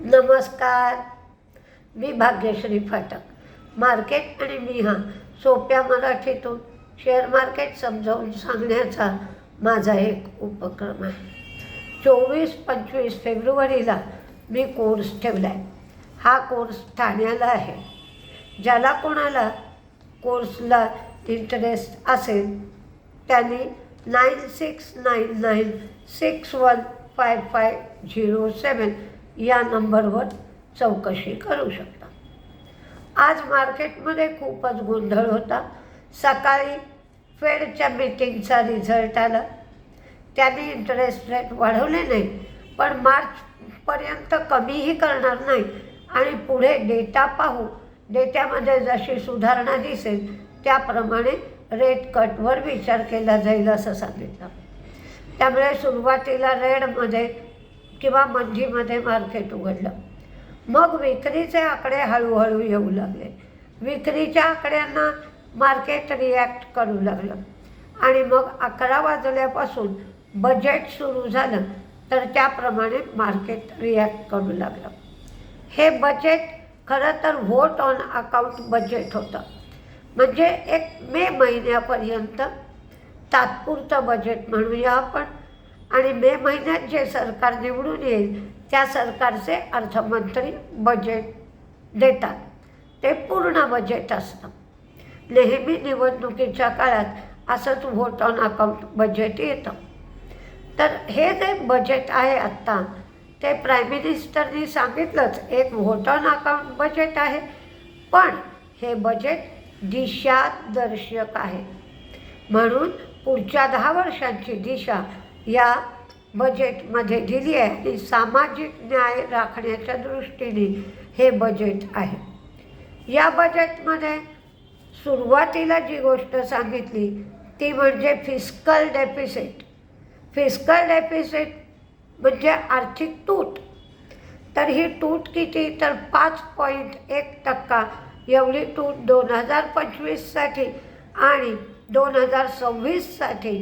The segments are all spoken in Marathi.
नमस्कार. मी भाग्यश्री फाटक. मार्केट आणि मी हा सोप्या मराठीतून शेअर मार्केट समजावून सांगण्याचा माझा एक उपक्रम आहे. चोवीस पंचवीस फेब्रुवारीला मी कोर्स ठेवला आहे हा कोर्स ठाण्याला आहे. ज्याला कोणाला कोर्सला इंटरेस्ट असेल त्यांनी nine six nine nine six one five five zero seven या नंबरवर चौकशी करू शकता. आज मार्केटमध्ये खूपच गोंधळ होता. सकाळी फेडच्या मीटिंगचा रिझल्ट आला. त्यांनी इंटरेस्ट रेट वाढवले नाही पण मार्चपर्यंत कमीही करणार नाही. आणि पुढे डेटा पाहू डेट्यामध्ये जशी सुधारणा दिसेल त्याप्रमाणे रेट कटवर विचार केला जाईल असं सांगितलं. त्यामुळे सुरुवातीला रेडमध्ये किंवा मंदीमध्ये मार्केट उघडलं. मग विक्रीचे आकडे हळूहळू येऊ लागले. विक्रीच्या आकड्यांना मार्केट रिॲक्ट करू लागलं. आणि मग अकरा वाजल्यापासून बजेट सुरू झालं तर त्याप्रमाणे मार्केट रिॲक्ट करू लागलं. हे बजेट खरं तर व्होट ऑन अकाउंट बजेट होतं. म्हणजे एक मे महिन्यापर्यंत तात्पुरतं बजेट म्हणूया आपण. आणि मे महिन्यात जे सरकार निवडून येईल त्या सरकारचे अर्थमंत्री बजेट देतात. ते पूर्ण बजेट असतं. नेहमी निवडणुकीच्या काळात असंच व्होट ऑन अकाउंट बजेट येतं. तर हे जे बजेट आहे आत्ता ते प्राईम मिनिस्टरनी सांगितलंच एक व्होट ऑन अकाउंट बजेट आहे. पण हे बजेट दिशादर्शक आहे. म्हणून पुढच्या दहा वर्षांची दिशा या बजेटमध्ये दिली आहे. आणि सामाजिक न्याय राखण्याच्या दृष्टीने हे बजेट आहे. या बजेटमध्ये सुरुवातीला जी गोष्ट सांगितली ती म्हणजे फिस्कल डेफिसिट फिस्कल डेफिसिट म्हणजे आर्थिक तूट. तर ही तूट किती? तर पाच पॉईंट एक टक्का. एवढी तूट दोन हजार पंचवीससाठी आणि दोन हजार सव्वीससाठी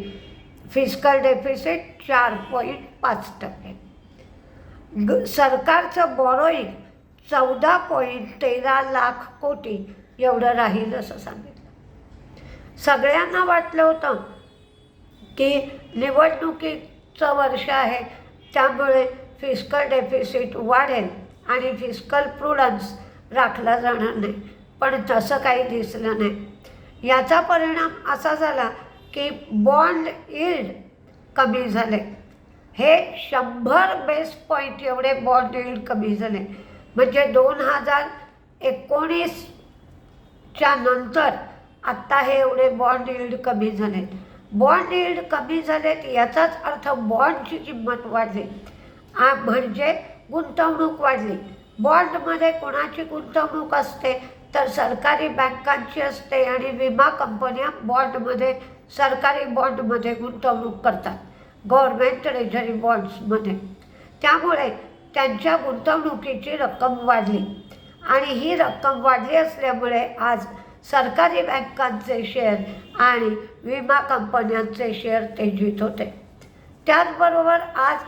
फिस्कल डेफिसिट चार पॉईंट पाच टक्के. ग सरकारचं बॉरोईंग चौदा पॉईंट तेरा लाख कोटी एवढं राहील असं सांगितलं. सगळ्यांना वाटलं होतं की निवडणुकीचं वर्ष आहे त्यामुळे फिस्कल डेफिसिट वाढेल आणि फिस्कल प्रुडन्स राखला जाणार नाही. पण तसं काही दिसलं नाही. याचा परिणाम असा झाला की बॉन्ड इल्ड कमी झाले. हे शंभर बेस पॉईंट एवढे बॉन्ड इल्ड कमी झाले. म्हणजे दोन हजार एकोणीसच्या नंतर आत्ता हे एवढे बॉन्ड इल्ड कमी झालेत बॉन्ड इल्ड कमी झालेत याचाच अर्थ बॉन्डची किंमत वाढली. आ म्हणजे गुंतवणूक वाढली. बॉन्डमध्ये कोणाची गुंतवणूक असते? तर सरकारी बँकांची असते आणि विमा कंपन्या बॉन्डमध्ये सरकारी बॉन्डमध्ये गुंतवणूक करतात. गव्हर्मेंट ट्रेझरी बॉन्ड्समध्ये त्यामुळे त्यांच्या गुंतवणुकीची रक्कम वाढली. आणि ही रक्कम वाढली असल्यामुळे आज सरकारी बँकांचे शेअर आणि विमा कंपन्यांचे शेअर तेजीत होते. त्याचबरोबर आज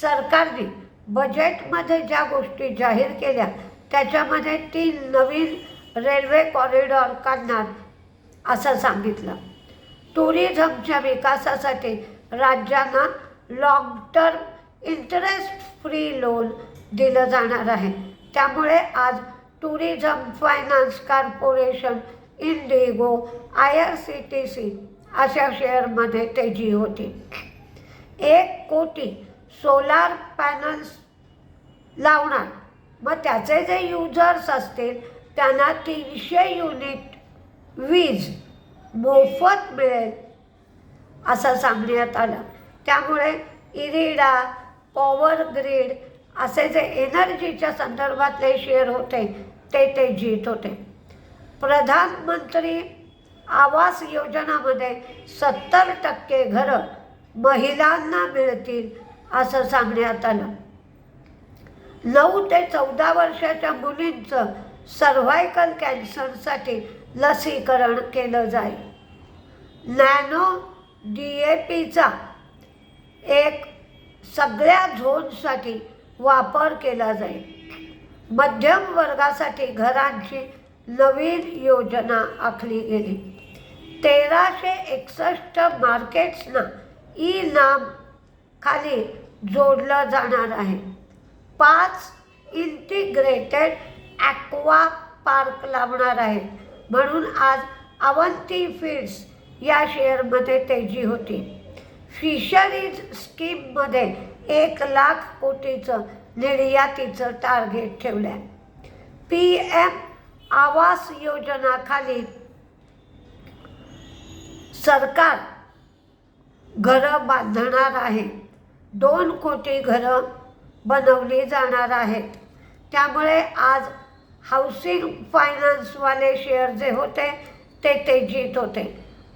सरकारने बजेटमध्ये ज्या गोष्टी जाहीर केल्या त्याच्यामध्ये तीन नवीन रेल्वे कॉरिडॉर काढणार असं सांगितलं. टुरिझमच्या विकासासाठी राज्यांना long term interest free loan दिलं जाणार आहे. त्यामुळे आज tourism finance corporation IndiGo I R C T C अशा शेअरमध्ये तेजी होती. एक कोटी सोलार पॅनल्स लावणार. मग त्याचे जे युजर्स असतील त्यांना तीनशे युनिट वीज मोफत मिळेल असं सांगण्यात आलं. त्यामुळे इरिडा पॉवर ग्रीड असे जे एनर्जीच्या संदर्भातले शेअर होते ते ते जीत होते. प्रधानमंत्री आवास योजनामध्ये सत्तर टक्के घरं महिलांना मिळतील असं सांगण्यात आलं. नऊ ते चौदा वर्षाच्या मुलींचं सर्व्हायकल कॅन्सरसाठी लसीकरण केलं जाईल. नॅनो डी ए पीचा एक सगळ्या झोनसाठी वापर केला जाईल. मध्यम वर्गासाठी घरांची नवीन योजना आखली गेली. तेराशे एकसष्ट मार्केट्सना ई नाम खाली जोडलं जाणार आहे. पाच इंटिग्रेटेड ॲक्वा पार्क लावणार आहे. म्हणून आज अवंती फीड्स या शेअरमध्ये तेजी होती. फिशरीज स्कीममध्ये एक लाख कोटीचं निर्यातीचं टार्गेट ठेवलं आहे पी एम आवास योजनाखाली सरकार घरं बांधणार आहे. दोन कोटी घरं बनवली जाणार आहेत. त्यामुळे आज हाऊसिंग फायनान्सवाले शेअर जे होते ते तेजीत होते.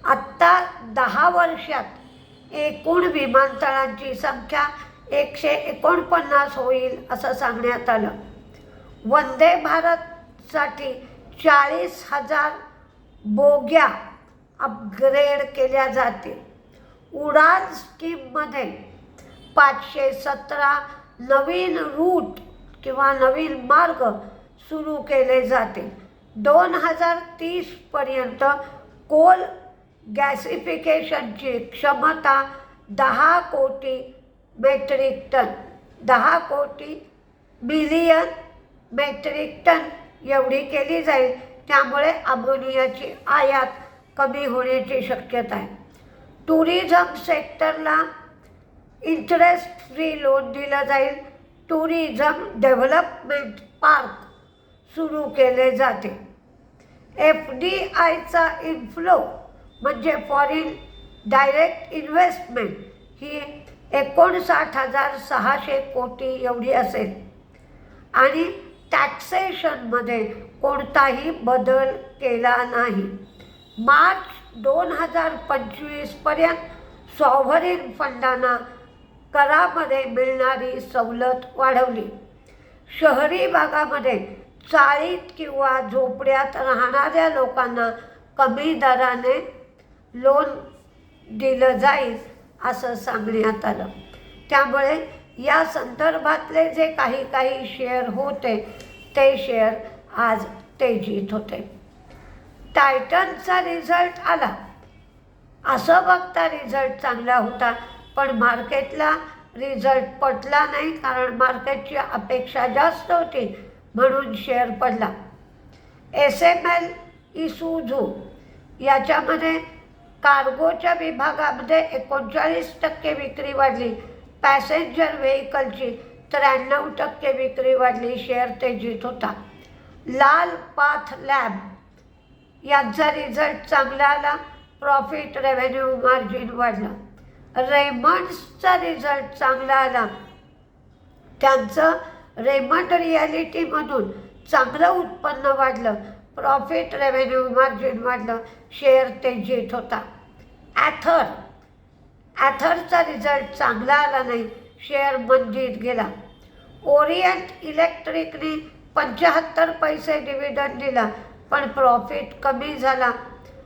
आत्ता दहा वर्षात एकूण विमानतळांची संख्या एकशे एकोणपन्नास होईल असं सांगण्यात आलं. वंदे भारतसाठी चाळीस हजार बोग्या अपग्रेड केल्या जातील. उडान स्कीममध्ये पाचशे सतरा नवीन रूट किंवा नवीन मार्ग सुरू केले जाते. दोन हजार तीसपर्यंत कोल गॅसिफिकेशनची क्षमता दहा कोटी मेट्रिक टन दहा कोटी मिलियन मेट्रिक टन एवढी केली जाईल. त्यामुळे अमोनियाची आयात कमी होण्याची शक्यता आहे. टुरिझम सेक्टरला इंटरेस्ट फ्री लोन दिलं जाईल. टुरिझम डेव्हलपमेंट पार्क सुरू केले जाते. एफ डी आयचा इन्फ्लो म्हणजे फॉरेन डायरेक्ट इन्व्हेस्टमेंट ही एकोणसाठ हजार सहाशे कोटी एवढी असेल. आणि टॅक्सेशनमध्ये कोणताही बदल केला नाही. मार्च दोन हजार पंचवीसपर्यंत सॉव्हरिन फंडांना करामध्ये मिळणारी सवलत वाढवली. शहरी भागामध्ये चाळीत किंवा झोपड्यात राहणाऱ्या लोकांना कमी दराने लोन दिलं जाईल असं सांगण्यात आलं. त्यामुळे या संदर्भातले जे काही काही शेअर होते ते शेअर आज तेजीत होते. टायटनचा रिझल्ट आला. असं बघता रिझल्ट चांगला होता पण मार्केटला रिझल्ट पटला नाही कारण मार्केटची अपेक्षा जास्त होती. म्हणून शेअर पडला. एस एम एल इसूझू याच्यामध्ये कार्गोच्या विभागामध्ये एकोणचाळीस टक्के विक्री वाढली. पॅसेंजर व्हेकलची त्र्याण्णव टक्के विक्री वाढली. शेअर तेजीत होता. लाल पाथ लॅब. यांचा रिझल्ट चांगला आला. प्रॉफिट रेव्हेन्यू मार्जिन वाढलं. रेमंड्सचा रिझल्ट चांगला आला. त्यांचं रेमंड रियालिटीमधून चांगलं उत्पन्न वाढलं. प्रॉफिट रेव्हेन्यू मार्जिन वाढलं. शेअर तेजीत होता. ॲथर. ॲथरचा रिझल्ट चांगला आला नाही. शेअर मंदीत गेला. ओरिएंट इलेक्ट्रिकने पंच्याहत्तर पैसे डिव्हिडंड दिला पण प्रॉफिट कमी झाला.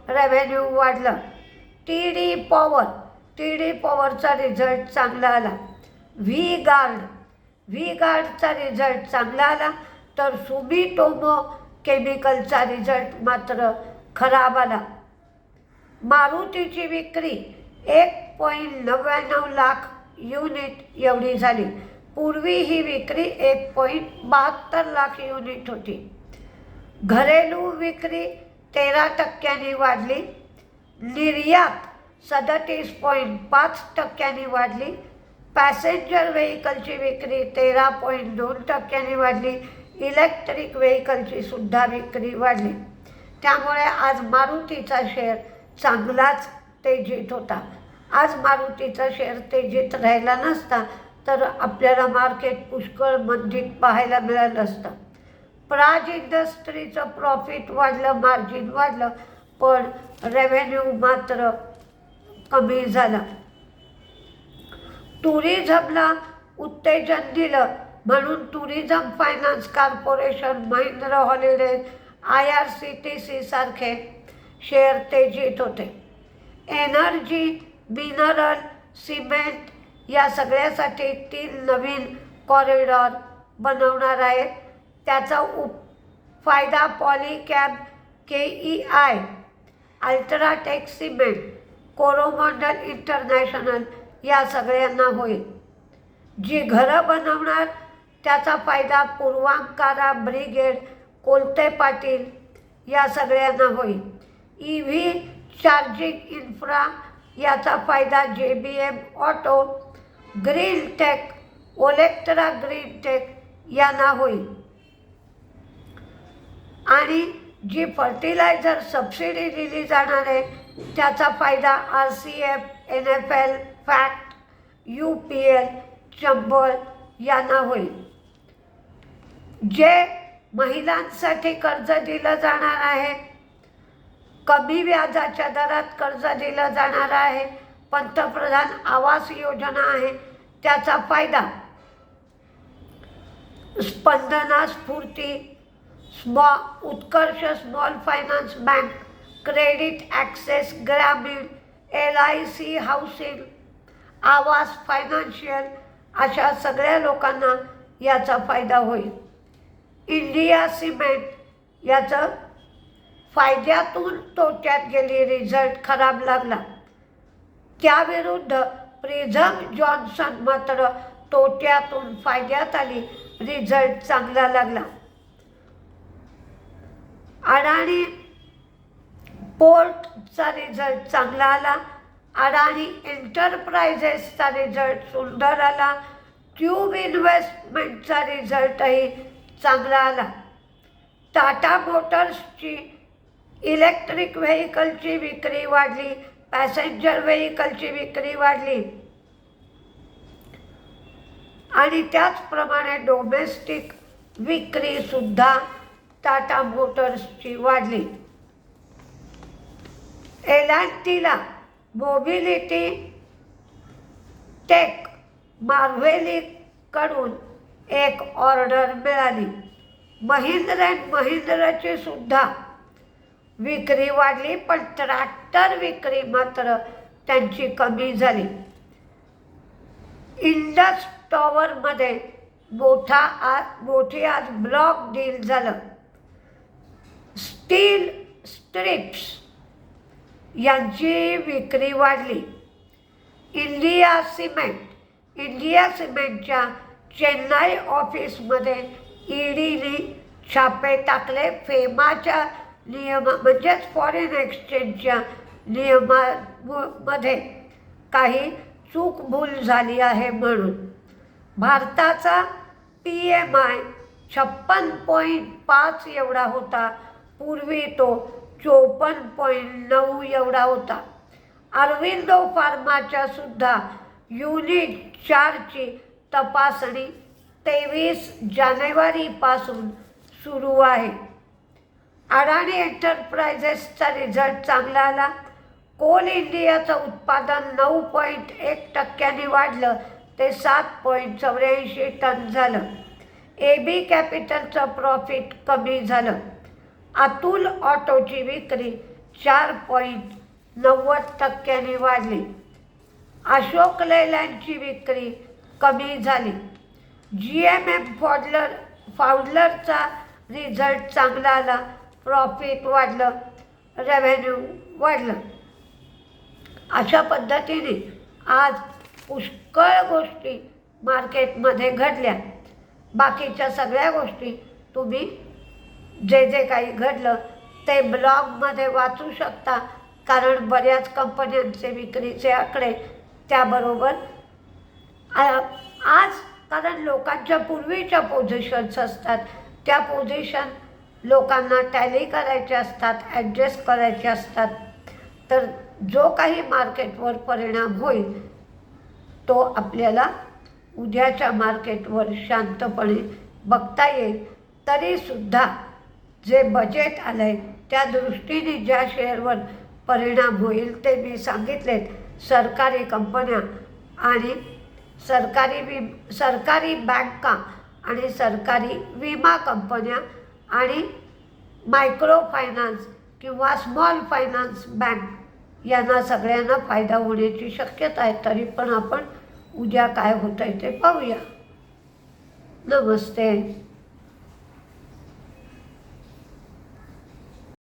रेव्हेन्यू वाढलं. T D power. T D पॉवरचा result चांगला आला. V guard. व्ही गार्डचा रिझल्ट चांगला आला तर सुमिटोमो केमिकलचा रिझल्ट मात्र खराब आला. मारुतीची विक्री एक पॉईंट नव्याण्णव लाख युनिट एवढी झाली. पूर्वी ही विक्री एक पॉईंट बहात्तर लाख युनिट होती. घरेलू विक्री तेरा टक्क्यांनी वाढली. निर्यात सदतीस पॉईंट पाच टक्क्यांनी वाढली. पॅसेंजर व्हेकलची विक्री तेरा पॉईंट दोन टक्क्यांनी वाढली. इलेक्ट्रिक व्हेकलची सुद्धा विक्री वाढली. त्यामुळे आज मारुतीचा शेअर चांगलाच तेजीत होता. आज मारुतीचा शेअर तेजीत राहिला नसता तर आपल्याला मार्केट पुष्कळ मंदीत पाहायला मिळालं असतं प्राज इंडस्ट्रीचं प्रॉफिट वाढलं मार्जिन वाढलं पण रेव्हेन्यू मात्र कमी झालं. टुरिझमला उत्तेजन दिलं. म्हणून tourism finance corporation Mahindra holidays I R C T C सारखे शेअर तेजीत होते. एनर्जी मिनरल सिमेंट या सगळ्यासाठी तीन नवीन कॉरिडॉर बनवणार आहेत. त्याचा उप फायदा Polycab K E I UltraTech cement Coromandel international या सगळ्यांना होईल. जी घरं बनवणार त्याचा फायदा पूर्वांकारा ब्रिगेड कोलते पाटील या सगळ्यांना होईल. ई व्ही चार्जिंग इन्फ्रा याचा फायदा J B M auto green tech Olectra green tech यांना होईल. आणि जी फर्टिलायझर सबसिडी दिली जाणार आहे त्याचा फायदा R C F N F L FACT U P L Chambal यांना होईल. जे महिलांसाठी कर्ज दिलं जाणार आहे कमी व्याजाच्या दरात कर्ज दिलं जाणार आहे पंतप्रधान आवास योजना आहे त्याचा फायदा. Spandana Sphoorty स्मॉ Utkarsh small finance bank credit access Grameen L I C housing Aavas financial अशा सगळ्या लोकांना याचा फायदा होईल. इंडिया सिमेंट याचं फायद्यातून तोट्यात गेली रिझल्ट खराब लागला. त्याविरुद्ध प्रिझम जॉन्सन मात्र तोट्यातून फायद्यात आली रिझल्ट चांगला लागला. अडाणी पोर्टचा रिझल्ट चांगला आला. अडाणी एंटरप्राइजेसचा रिझल्ट सुंदर आला क्यूब इन्व्हेस्टमेंटचा रिझल्टही चांगला आला. टाटा मोटर्सची इलेक्ट्रिक व्हेकलची विक्री वाढली पॅसेंजर व्हेकलची विक्री वाढली. आणि त्याचप्रमाणे डोमेस्टिक विक्रीसुद्धा टाटा मोटर्सची वाढली. एलांटीला मोबिलिटी टेक मार्वेलीकडून एक ऑर्डर मिळाली. महिंद्र अँड महिंद्राची सुद्धा विक्री वाढली पण ट्रॅक्टर विक्री मात्र त्यांची कमी झाली. इंडस टॉवरमध्ये मोठा आज मोठी आज ब्लॉक डील झालं. स्टील स्ट्रिप्स यांची विक्री वाढली. इंडिया सिमेंट इंडिया सिमेंटच्या चेन्नई ऑफिसमध्ये ईडीने छापे टाकले फेमाच्या नियमा म्हणजेच फॉरेन एक्सचेंजच्या नियमामध्ये. काही चूक भूल झाली आहे म्हणून. भारताचा पी एम आय छप्पन पॉईंट पाच एवढा होता. पूर्वी तो चोपन्न पॉईंट नऊ एवढा होता. अरविंदो फार्माच्या सुद्धा युनिट चारची तपासणी तेवीस जानेवारीपासून सुरू आहे. अडाणी एंटरप्रायझेसचा रिझल्ट चांगला आला. कोल इंडियाचं उत्पादन नऊ पॉईंट एक टक्क्यांनी वाढलं ते सात पॉईंट चौऱ्याऐंशी टन झालं. ए बी कॅपिटलचं प्रॉफिट कमी झालं. अतुल ऑटोची विक्री चार पॉईंट नव्वद टक्क्याने वाढली. अशोक लेलँडची विक्री कमी झाली. जी एम एम फॉडलर फाउडलरचा रिझल्ट चांगला आला. प्रॉफिट वाढलं. रेव्हेन्यू वाढलं. अशा पद्धतीने आज पुष्कळ गोष्टी मार्केटमध्ये घडल्या. बाकीच्या सगळ्या गोष्टी तुम्ही जे जे काही घडलं ते ब्लॉगमध्ये वाचू शकता. कारण बऱ्याच कंपन्यांचे विक्रीचे आकडे त्याबरोबर आज कारण लोकांच्या पूर्वीच्या पोझिशन्स असतात. त्या पोझिशन लोकांना टॅली करायचे असतात ॲडजस्ट करायचे असतात. तर जो काही मार्केटवर परिणाम होईल तो आपल्याला उद्याच्या मार्केटवर शांतपणे बघता येईल. तरीसुद्धा जे बजेट आलं आहे त्या दृष्टीने ज्या शेअरवर परिणाम होईल ते मी सांगितलेत. सरकारी कंपन्या आणि सरकारी वि सरकारी बँका आणि सरकारी विमा कंपन्या आणि मायक्रो फायनान्स किंवा स्मॉल फायनान्स बँक यांना सगळ्यांना फायदा होण्याची शक्यता आहे. तरी पण आपण उद्या काय होतं आहे ते पाहूया. नमस्ते.